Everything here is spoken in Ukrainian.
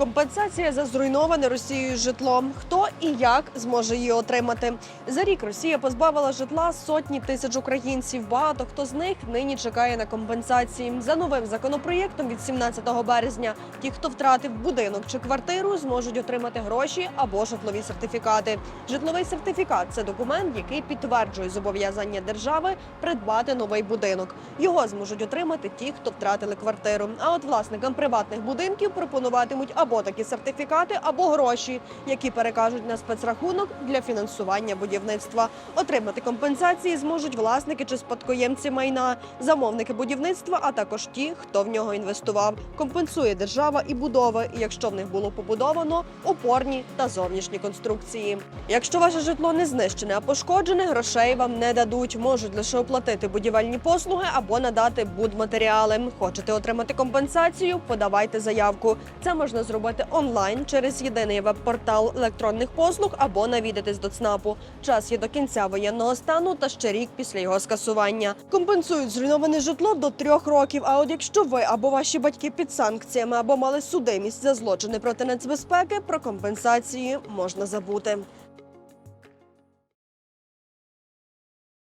Компенсація за зруйноване Росією житло. Хто і як зможе її отримати? За рік Росія позбавила житла сотні тисяч українців. Багато хто з них нині чекає на компенсації. За новим законопроєктом від 17 березня ті, хто втратив будинок чи квартиру, зможуть отримати гроші або житлові сертифікати. Житловий сертифікат це документ, який підтверджує зобов'язання держави придбати новий будинок. Його зможуть отримати ті, хто втратили квартиру. А от власникам приватних будинків пропонуватимуть або такі сертифікати, або гроші, які перекажуть на спецрахунок для фінансування будівництва. Отримати компенсації зможуть власники чи спадкоємці майна, замовники будівництва, а також ті, хто в нього інвестував. Компенсує держава і будови, якщо в них було побудовано опорні та зовнішні конструкції. Якщо ваше житло не знищене, а пошкоджене, грошей вам не дадуть. Можуть лише оплатити будівельні послуги або надати будматеріали. Хочете отримати компенсацію? Подавайте заявку. Це можна зробити онлайн через єдиний веб-портал електронних послуг або навідатись до ЦНАПу. Час є до кінця воєнного стану та ще рік після його скасування. Компенсують зруйноване житло до трьох років. А от якщо ви або ваші батьки під санкціями або мали судимість за злочини проти нацбезпеки, про компенсації можна забути.